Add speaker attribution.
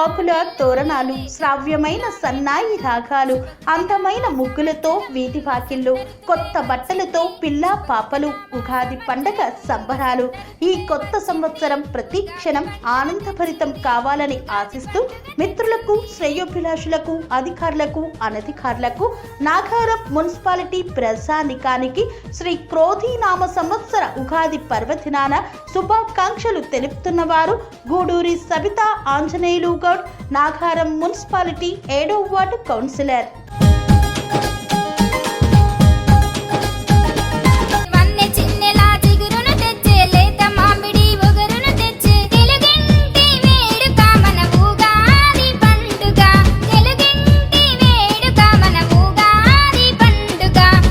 Speaker 1: ఆకుల తోరణాలు శ్రావ్యమైన సన్నాయి రాగాలు అందమైన ముగ్గులతో వీధి వాకిళ్ళు కొత్త బట్టలతో పిల్ల పాపలు ఉగాది పండగ సంబరాలు. ఈ కొత్త సంవత్సరం ప్రతి క్షణం ఆనందభరితం కావాలని ఆశిస్తూ మిత్రులకు శ్రేయోభిలాషులకు అధికారులకు అనధికారులకు నాగారం మున్సిపాలిటీ ప్రజానికానికి శ్రీ క్రోధీనామ సంవత్సర ఉగాది పర్వదినాన శుభాకాంక్షలు తెలుపుతున్నవారు గూడూరి సబితా ఆంజనేయులు గౌడ్ నాగారం మున్సిపాలిటీ ఏడో వార్డు కౌన్సిలర్.